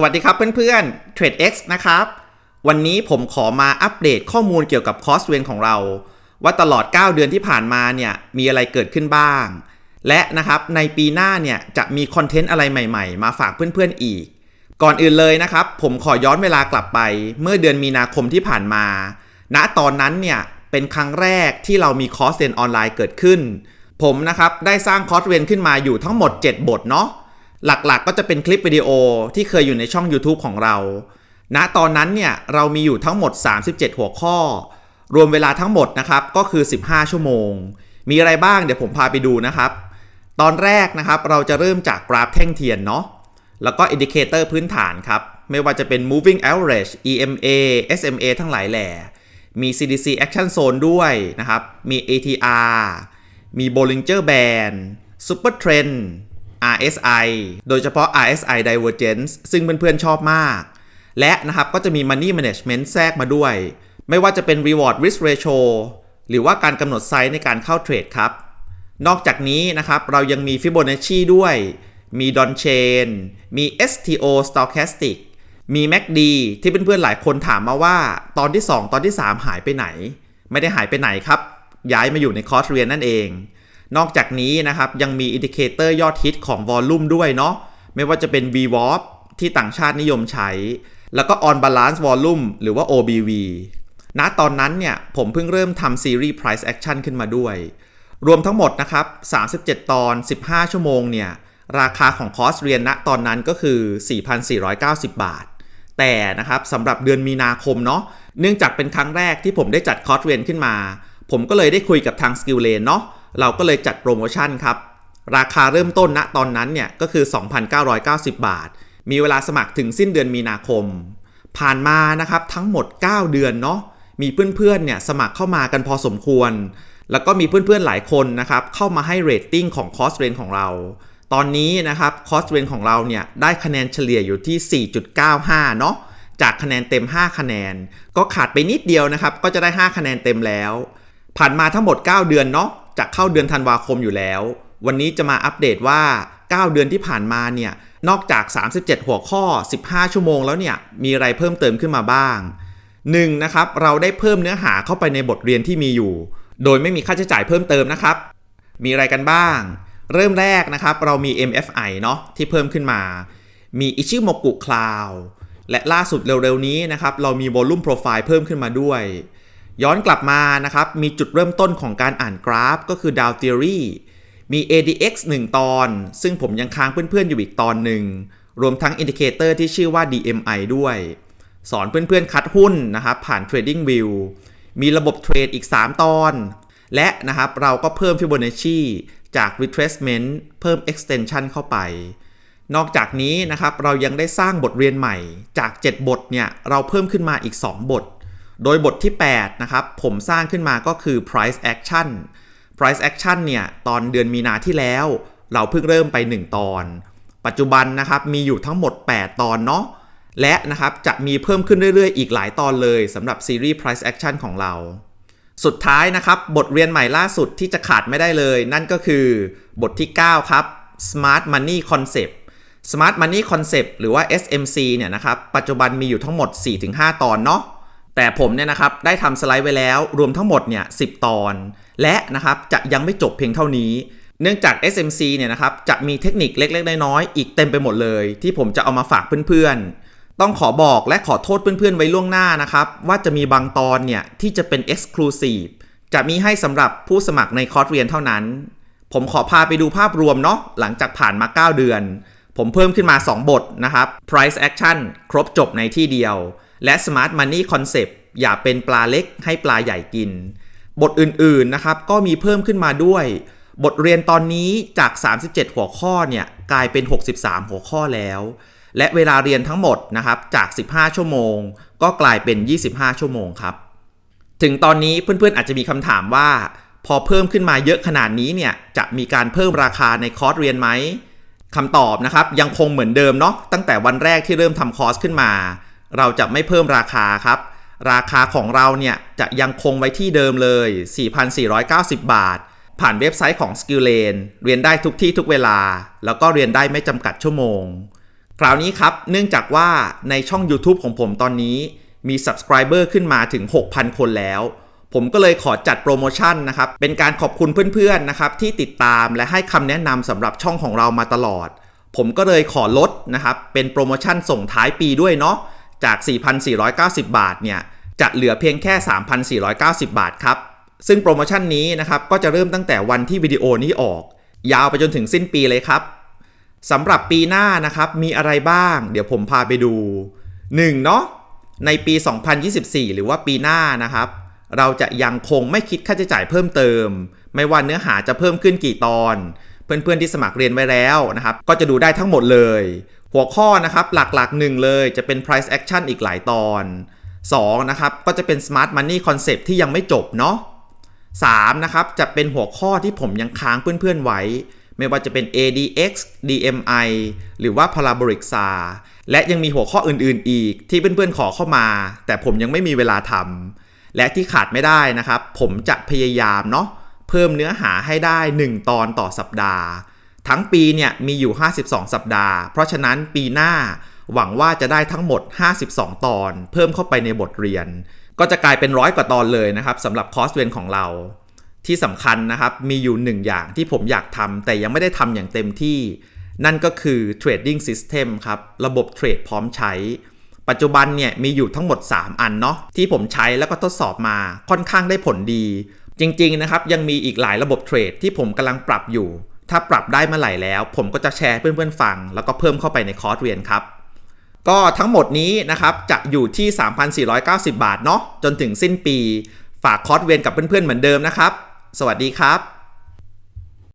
สวัสดีครับเพื่อนๆ TradeX นะครับ วันนี้ผมขอมาอัปเดตข้อมูลเกี่ยวกับคอสเวนของเรา ว่าตลอด 9 เดือนที่ผ่านมาเนี่ยมีอะไรเกิดขึ้นบ้าง และนะครับในปีหน้าเนี่ยจะมีคอนเทนต์อะไรใหม่ๆ มาฝากเพื่อนๆอีก ก่อนอื่นเลยนะครับ ผมขอย้อนเวลากลับไปเมื่อเดือนมีนาคมที่ผ่านมา ณตอนนั้นเนี่ยเป็นครั้งแรกที่เรามีคอร์สเรียนออนไลน์เกิดขึ้น ผมนะครับได้สร้างคอร์สเรียนขึ้นมาอยู่ทั้งหมด 7 บทเนาะ หลักๆ ก็จะเป็นคลิปวิดีโอที่เคยอยู่ในช่อง YouTube ของเรา ณ ตอนนั้นเนี่ยเรามีอยู่ทั้งหมด 37 หัวข้อ รวมเวลาทั้งหมดนะครับก็คือ 15 ชั่วโมง มีอะไรบ้างเดี๋ยวผมพาไปดูนะครับ ตอนแรกนะครับเราจะเริ่มจากกราฟแท่งเทียนเนาะ แล้วก็อินดิเคเตอร์พื้นฐานครับ ไม่ว่าจะเป็น moving average EMA SMA ทั้งหลายแหล่ มี CDC action zone ด้วยนะครับ มี ATR มี Bollinger Band Super Trend RSI โดยเฉพาะ RSI Divergence ซึ่งเพื่อนๆชอบมาก และนะครับก็จะมี Money Management แทรกมาด้วย ไม่ว่าจะเป็น Reward Risk Ratio หรือว่าการกำหนดไซส์ในการเข้าเทรดครับ นอกจากนี้นะครับเรายังมี Fibonacci ด้วย มี Don Chain มี STO Stochastic มี MACD ที่เพื่อนๆหลายคนถามมาว่า ตอนที่ 2 ตอนที่ 3 หายไปไหน ไม่ได้หายไปไหนครับ ย้ายมาอยู่ในคอร์สเรียนนั่นเอง นอกจากนี้นะครับยังมีอินดิเคเตอร์ยอดฮิตของวอลลุ่มด้วยเนาะไม่ว่าจะเป็น VWAP ที่ต่างชาตินิยมใช้ แล้วก็ On Balance Volume หรือว่า OBV ณตอนนั้นเนี่ยผมเพิ่งเริ่มทำซีรีส์ Price Action ขึ้นมาด้วย รวมทั้งหมดนะครับ 37 ตอน 15 ชั่วโมงเนี่ยราคาของคอร์สเรียนณตอนนั้นก็คือ 4,490 บาท แต่นะครับสำหรับเดือนมีนาคมเนาะเนื่องจากเป็นครั้งแรกที่ผมได้จัดคอร์สเรียนขึ้นมา ผมก็เลยได้คุยกับทาง Skill Lane เนาะ เราก็เลยจัดโปรโมชั่นครับ ราคาเริ่มต้นณตอนนั้นเนี่ยก็คือ 2,990 บาท มีเวลาสมัครถึงสิ้นเดือนมีนาคม ผ่านมานะครับทั้งหมด 9 เดือนเนาะมีเพื่อนๆเนี่ยสมัครเข้ามากันพอสมควร แล้วก็มีเพื่อนๆหลายคนนะครับเข้ามาให้เรตติ้งของคอร์สเรียนของเรา ตอนนี้นะครับคอร์สเรียนของเราเนี่ยได้คะแนนเฉลี่ยอยู่ที่ 4.95 เนาะจากคะแนนเต็ม 5 คะแนน ก็ขาดไปนิดเดียวนะครับ ก็จะได้ 5 คะแนนเต็มแล้ว ผ่านมาทั้งหมด 9 เดือนเนาะ จะเข้าเดือนธันวาคมอยู่แล้ว วันนี้จะมาอัปเดตว่า 9 เดือนที่ผ่านมาเนี่ย นอกจาก 37 หัวข้อ 15 ชั่วโมงแล้วเนี่ย มีอะไรเพิ่มเติมขึ้นมาบ้าง 1. นะครับ เราได้เพิ่มเนื้อหาเข้าไปในบทเรียนที่มีอยู่ โดยไม่มีค่าใช้จ่ายเพิ่มเติมนะครับ มีอะไรกันบ้าง เริ่มแรกนะครับ เรามี MFI เนาะที่เพิ่มขึ้นมา มี Ichimoku Cloud และล่าสุดเร็วๆนี้นะครับ เรามี Volume Profile เพิ่มขึ้นมาด้วย ย้อนกลับมานะครับ มีจุดเริ่มต้นของการอ่านกราฟก็คือ Dow Theory มี ADX 1 ตอน ซึ่งผมยังค้างเพื่อนๆอยู่อีกตอนหนึ่ง รวมทั้งอินดิเคเตอร์ที่ชื่อว่า DMI ด้วย สอนเพื่อนๆคัดหุ้นนะครับ ผ่าน Trading View มีระบบเทรดอีก 3 ตอน และนะครับเราก็เพิ่ม Fibonacci จาก Retracement เพิ่ม Extension เข้าไป นอกจากนี้นะครับเรายังได้สร้างบทเรียนใหม่จาก 7 บทเนี่ยเราเพิ่มขึ้นมาอีก 2 บท โดยบทที่ 8 นะครับ ผมสร้างขึ้นมาก็คือ price action price action เนี่ย ตอนเดือนมีนาที่แล้ว เราเพิ่งเริ่มไป 1 ตอน ปัจจุบันนะครับ มีอยู่ทั้งหมด 8 ตอนเนาะและนะครับ จะมีเพิ่มขึ้นเรื่อยๆ อีกหลายตอนเลยสำหรับซีรีส์ price action ของเรา สุดท้ายนะครับ บทเรียนใหม่ล่าสุดที่จะขาดไม่ได้เลย นั่นก็คือบทที่ 9 ครับ smart money concept smart money concept หรือว่า SMC เนี่ยนะครับ ปัจจุบันมีอยู่ทั้งหมด 4-5 ตอนเนาะ แต่ผมเนี่ยนะครับได้ทำสไลด์ไว้แล้วรวมทั้งหมดเนี่ย10ตอน และนะครับจะยังไม่จบเพียงเท่านี้ เนื่องจาก SMC เนี่ยนะครับจะมีเทคนิคเล็กๆน้อยๆอีกเต็มไปหมดเลย ที่ผมจะเอามาฝากเพื่อนๆ ต้องขอบอกและขอโทษเพื่อนๆไว้ล่วงหน้านะครับว่าจะมีบางตอนเนี่ยที่จะเป็น Exclusive จะมีให้สำหรับผู้สมัครในคอร์สเรียนเท่านั้น ผมขอพาไปดูภาพรวมเนาะหลังจากผ่านมา 9 เดือน ผมเพิ่มขึ้นมา 2 บทนะครับ Price Action ครบจบในที่เดียว และ Smart Money Concept อย่าเป็นปลาเล็กให้ปลาใหญ่กิน บทอื่นๆนะครับก็มีเพิ่มขึ้นมาด้วย บทเรียนตอนนี้จาก 37 หัวข้อเนี่ยกลายเป็น 63 หัวข้อแล้ว และเวลาเรียนทั้งหมดนะครับจาก 15 ชั่วโมง ก็กลายเป็น 25 ชั่วโมงครับ ถึงตอนนี้เพื่อนๆอาจจะมีคำถามว่า พอเพิ่มขึ้นมาเยอะขนาดนี้เนี่ยจะมีการเพิ่มราคาในคอร์สเรียนไหมคำตอบนะครับยังคงเหมือนเดิมเนาะตั้งแต่วันแรกที่เริ่มทำคอร์สขึ้นมา เราจะไม่เพิ่มราคาครับ ราคาของเราเนี่ยจะยังคงไว้ที่เดิมเลย 4,490 บาท ผ่านเว็บไซต์ของ Skill Lane เรียนได้ทุกที่ทุกเวลา แล้วก็เรียนได้ไม่จำกัดชั่วโมง คราวนี้ครับ เนื่องจากว่าในช่อง YouTube ของผมตอนนี้มี Subscriber ขึ้นมาถึง 6,000 คนแล้ว ผมก็เลยขอจัดโปรโมชั่นนะครับ เป็นการขอบคุณเพื่อนๆนะครับที่ติดตามและให้คำแนะนำสำหรับช่องของเรามาตลอด ผมก็เลยขอลดนะครับ เป็นโปรโมชั่นส่งท้ายปีด้วยเนาะ จาก 4,490 บาทเนี่ยจะเหลือเพียงแค่ 3,490 บาทครับ ซึ่งโปรโมชั่นนี้นะครับก็จะเริ่มตั้งแต่วันที่วิดีโอนี้ออก ยาวไปจนถึงสิ้นปีเลยครับสำหรับปีหน้านะครับมีอะไรบ้าง เดี๋ยวผมพาไปดู 1. เนาะในปี 2024 หรือว่าปีหน้านะครับ เราจะยังคงไม่คิดค่าใช้จ่ายเพิ่มเติม ไม่ว่าเนื้อหาจะเพิ่มขึ้นกี่ตอน เพื่อนๆที่สมัครเรียนไว้แล้วนะครับ ก็จะดูได้ทั้งหมดเลย หัวข้อนะครับหลักๆหนึ่งเลยจะเป็น price action อีกหลายตอน 2. นะครับก็จะเป็น smart money concept ที่ยังไม่จบเนาะ 3. นะครับจะเป็นหัวข้อที่ผมยังค้างเพื่อนๆไว้ ไม่ว่าจะเป็น ADX DMI หรือว่า Parabolic SAR และยังมีหัวข้ออื่นๆอีกที่เพื่อนๆขอเข้ามา แต่ผมยังไม่มีเวลาทำและที่ขาดไม่ได้นะครับ ผมจะพยายามเนาะเพิ่มเนื้อหาให้ได้ 1 ตอนต่อสัปดาห์ ทั้งปีเนี่ยมีอยู่ 52 สัปดาห์ เพราะฉะนั้นปีหน้าหวังว่าจะได้ทั้งหมด 52 ตอน เพิ่มเข้าไปในบทเรียน ก็จะกลายเป็นร้อยกว่าตอนเลยนะครับสำหรับคอร์สเรียนของเรา ที่สำคัญนะครับมีอยู่หนึ่งอย่างที่ผมอยากทำแต่ยังไม่ได้ทำอย่างเต็มที่ นั่นก็คือ Trading System ครับระบบเทรดพร้อมใช้ ปัจจุบันเนี่ยมีอยู่ทั้งหมด 3 อันเนาะที่ผมใช้แล้วก็ทดสอบมาค่อนข้างได้ผลดี จริงๆนะครับยังมีอีกหลายระบบเทรดที่ผมกำลังปรับอยู่ ถ้าปรับได้เมื่อไหร่แล้ว ผมก็จะแชร์เพื่อนๆฟัง แล้วก็เพิ่มเข้าไปในคอร์สเรียนครับ ก็ทั้งหมดนี้นะครับจะอยู่ที่ 3,490 บาทเนาะจนถึงสิ้นปี ฝากคอร์สเรียนกับเพื่อนๆเหมือนเดิมนะครับ สวัสดีครับ